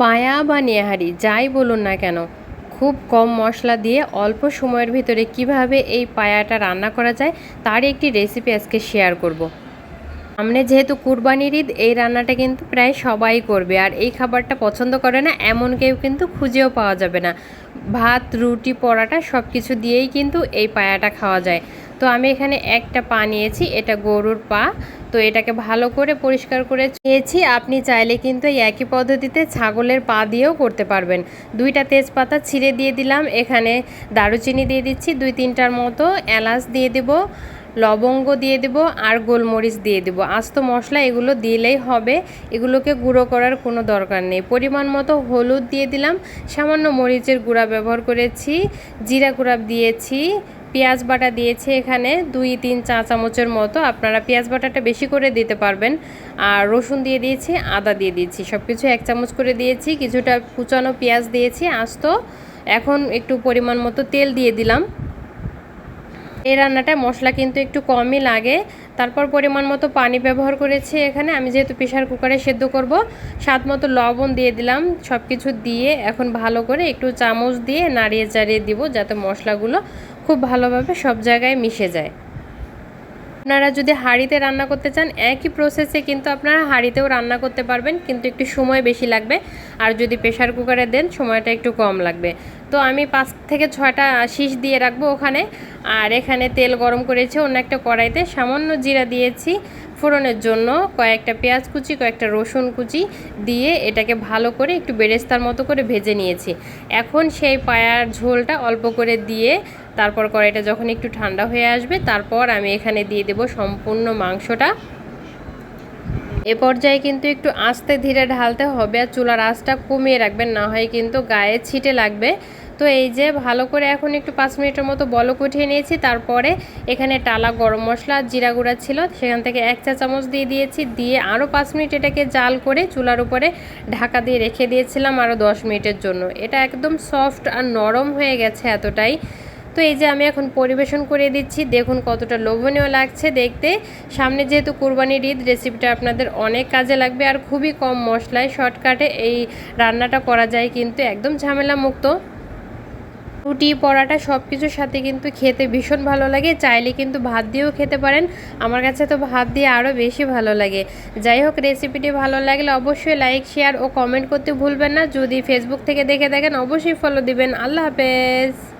পায়া বা নেহারি, যাই বলুন না কেন, খুব কম মশলা দিয়ে অল্প সময়ের ভিতরে কীভাবে এই পায়াটা রান্না করা যায় তার একটি রেসিপি আজকে শেয়ার করব। সামনে যেহেতু কুরবানির ঈদ, এই রান্নাটা কিন্তু প্রায় সবাই করবে। আর এই খাবারটা পছন্দ করে না, এমন কেউ কিন্তু খুঁজেও পাওয়া যাবে না। ভাত, রুটি, পরাটা সব কিছু দিয়েই কিন্তু এই পায়াটা খাওয়া যায়। তো আমি এখানে একটা পা নিয়েছি, এটা গরুর পা। তো এটাকে ভালো করে পরিষ্কার করে নিয়েছি। আপনি চাইলে কিন্তু এই একই পদ্ধতিতে ছাগলের পা দিয়েও করতে পারবেন। দুইটা তেজপাতা ছিঁড়ে দিয়ে দিলাম। এখানে দারুচিনি দিয়ে দিচ্ছি, দুই তিনটার মতো। এলাচ দিয়ে দেবো, লবঙ্গ দিয়ে দেব আর গোলমরিচ দিয়ে দেব। আস্ত মশলা এগুলো দিলেই হবে। এগুলোকে গুঁড়ো করার কোনো দরকার নেই। পরিমাণ মতো হলুদ দিয়ে দিলাম। সামান্য মরিচের গুঁড়া ব্যবহার করেছি, জিরা গুঁড়া দিয়েছি পেঁয়াজ বাটা দিয়েছি এখানে দুই, তিন চা চামচের মতো। আপনারা পেঁয়াজ বাটাটা বেশি করে দিতে পারবেন। আর রসুন দিয়ে দিয়েছি, আদা দিয়ে দিয়েছি। সব কিছু এক চামচ করে দিয়েছি, কিছুটা কুচানো পেঁয়াজ দিয়েছি, আস্ত। এখন একটু পরিমাণ মতো তেল দিয়ে দিলাম। এই রান্নাটায় মশলা কিন্তু একটু কমই লাগে। তারপর পরিমাণ মতো পানি ব্যবহার করেছি এখানে। আমি যেহেতু প্রেশার কুকারে সেদ্ধ করব, স্বাদ মতো লবণ দিয়ে দিলাম। সব কিছু দিয়ে এখন ভালো করে একটু চামচ দিয়ে নাড়িয়ে চাড়িয়ে দিব, যাতে মশলাগুলো খুব ভালোভাবে সব জায়গায় মিশে যায়। আপনারা যদি হাঁড়িতে রান্না করতে চান, একই প্রসেসে কিন্তু আপনারা হাঁড়িতেও রান্না করতে পারবেন, কিন্তু একটু সময় বেশি লাগবে। আর যদি প্রেশার কুকারে দেন, সময়টা একটু কম লাগবে। তো আমি পাঁচ থেকে ছয়টা শীষ দিয়ে রাখব ওখানে। আর এখানে তেল গরম করেছে, অন্য একটা কড়াইতে। সামান্য জিরা দিয়েছি ফোড়নের জন্য কয়েকটা পেঁয়াজ কুচি, কয়েকটা রসুন কুচি দিয়ে এটাকে ভালো করে একটু বেরেস্তার মতো করে ভেজে নিয়েছি। এখন সেই পায়ার ঝোলটা অল্প করে দিয়ে তারপর কড়াইটা যখন একটু ঠান্ডা হয়ে আসবে, তারপর আমি এখানে দিয়ে দেব সম্পূর্ণ মাংসটা। এ পর্যায়ে কিন্তু একটু আস্তে ধীরে ঢালতে হবে আর চুলার আঁচটা কমিয়ে রাখবেন, না হয় কিন্তু গায়ে ছিটে লাগবে। তো এই যে ভালো করে এখন একটু পাঁচ মিনিটের মতো বলক উঠিয়ে নিয়েছি, তারপরে এখানে টালা গরম মশলা, জিরা গুঁড়া ছিল, সেখান থেকে এক চা চামচ দিয়ে দিয়েছি, দিয়ে আরও পাঁচ মিনিট এটাকে জাল করে চুলার উপরে ঢাকা দিয়ে রেখে দিয়েছিলাম আরও দশ মিনিটের জন্য। এটা একদম সফট আর নরম হয়ে গেছে এতটাই। তো এই যে আমি এখন পরিবেশন করে দিচ্ছি, দেখুন কতটা লোভনীয় লাগছে দেখতে। সামনে যেহেতু কুরবানির ঈদ রেসিপিটা আপনাদের অনেক কাজে লাগবে আর খুবই কম মশলায় শর্টকাটে এই রান্নাটা করা যায় কিন্তু একদম ঝামেলা মুক্ত রুটি, পরাটা সব কিছুর সাথে কিন্তু খেতে ভীষণ ভালো লাগে। চাইলে কিন্তু ভাত দিয়েও খেতে পারেন। আমার কাছে তো ভাত দিয়ে আরও বেশি ভালো লাগে। যাই হোক, রেসিপিটি ভালো লাগলে অবশ্যই লাইক, শেয়ার ও কমেন্ট করতে ভুলবেন না। যদি ফেসবুক থেকে দেখে দেখেন অবশ্যই ফলো দিবেন। আল্লাহ হাফেজ।